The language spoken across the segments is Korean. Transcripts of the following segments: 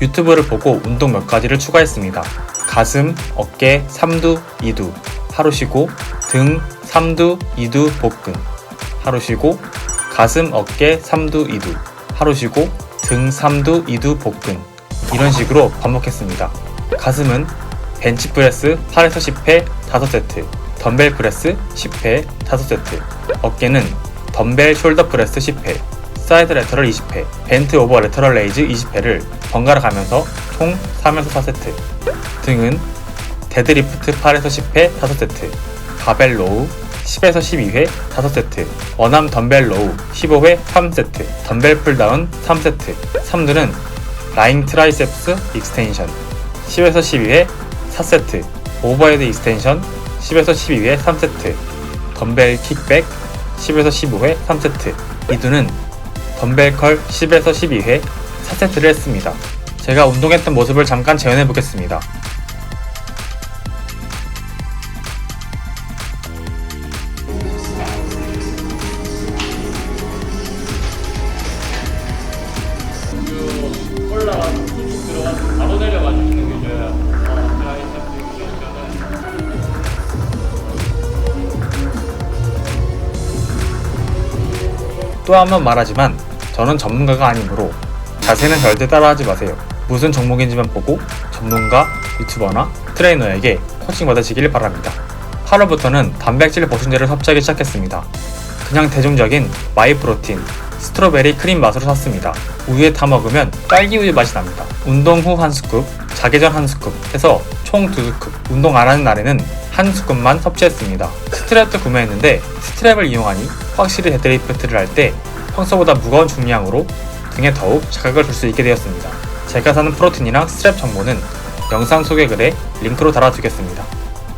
유튜브를 보고 운동 몇 가지를 추가했습니다. 가슴, 어깨, 삼두, 이두. 하루 쉬고 등, 삼두, 이두, 복근. 하루 쉬고 가슴, 어깨, 삼두, 이두. 하루 쉬고 등, 삼두, 이두, 복근. 이런 식으로 반복했습니다. 가슴은 벤치프레스 8에서 10회 5세트, 덤벨 프레스 10회 5세트, 어깨는 덤벨 숄더 프레스 10회, 사이드 레터럴 20회, 벤트 오버 레터럴 레이즈 20회를 번갈아 가면서 총 3에서 4세트, 등은 데드리프트 8에서 10회 5세트, 바벨 로우 10에서 12회 5세트, 원암 덤벨 로우 15회 3세트, 덤벨 풀다운 3세트, 3두는 라인 트라이셉스 익스텐션 10에서 12회 4세트, 오버헤드 익스텐션 10에서 12회 3세트, 덤벨 킥백 10에서 15회 3세트, 이두는 덤벨 컬 10에서 12회 4세트를 했습니다. 제가 운동했던 모습을 잠깐 재현해 보겠습니다. 또 한 번 말하지만 저는 전문가가 아니므로 자세는 절대 따라하지 마세요. 무슨 종목인지만 보고 전문가, 유튜버나 트레이너에게 코칭 받으시길 바랍니다. 8월부터는 단백질 보충제를 섭취하기 시작했습니다. 그냥 대중적인 마이프로틴, 스트로베리 크림 맛으로 샀습니다. 우유에 타 먹으면 딸기 우유 맛이 납니다. 운동 후 한 스쿱, 자기 전 한 스쿱 해서 총 두 스쿱. 운동 안 하는 날에는 한 스쿱만 섭취했습니다. 스트랩도 구매했는데 스트랩을 이용하니 확실히 데드리프트를 할 때 평소보다 무거운 중량으로 등에 더욱 자극을 줄 수 있게 되었습니다. 제가 사는 프로틴이랑 스트랩 정보는 영상 소개 글에 링크로 달아두겠습니다.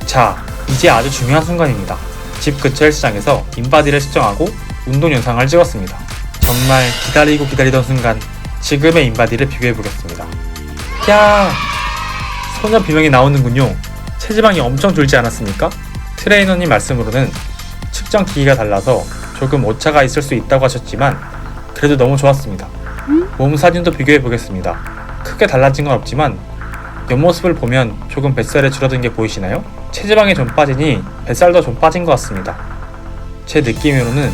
자, 이제 아주 중요한 순간입니다. 집 근처 헬스장에서 인바디를 측정하고 운동 영상을 찍었습니다. 정말 기다리고 기다리던 순간 지금의 인바디를 비교해 보겠습니다. 야, 소녀 비명이 나오는군요. 체지방이 엄청 줄지 않았습니까? 트레이너님 말씀으로는 측정 기기가 달라서 조금 오차가 있을 수 있다고 하셨지만 그래도 너무 좋았습니다. 몸 사진도 비교해 보겠습니다. 크게 달라진 건 없지만 옆모습을 보면 조금 뱃살이 줄어든 게 보이시나요? 체지방이 좀 빠지니 뱃살도 좀 빠진 것 같습니다. 제 느낌으로는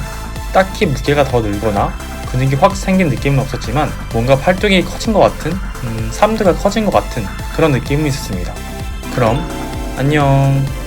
딱히 무게가 더 늘거나 근육이 확 생긴 느낌은 없었지만 뭔가 팔뚝이 커진 것 같은 음, 삼두가 커진 것 같은 그런 느낌은 있었습니다. 그럼 안녕.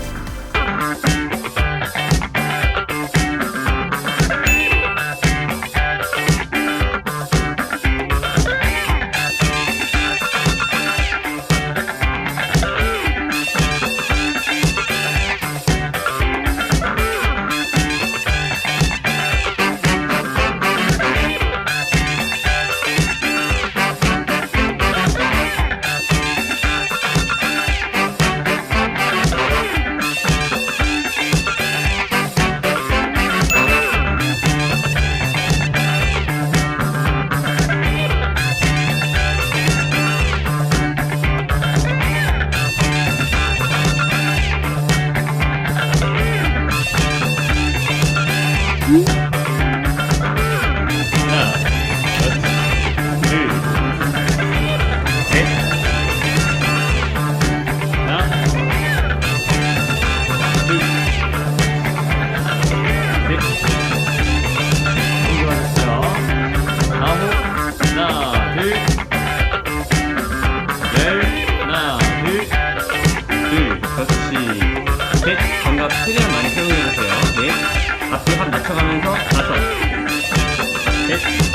둘, 그렇지. 셋, 정답 최대한 많이 사용해주세요. 넷, 앞뒤 합 맞춰가면서 다섯. 넷, 네.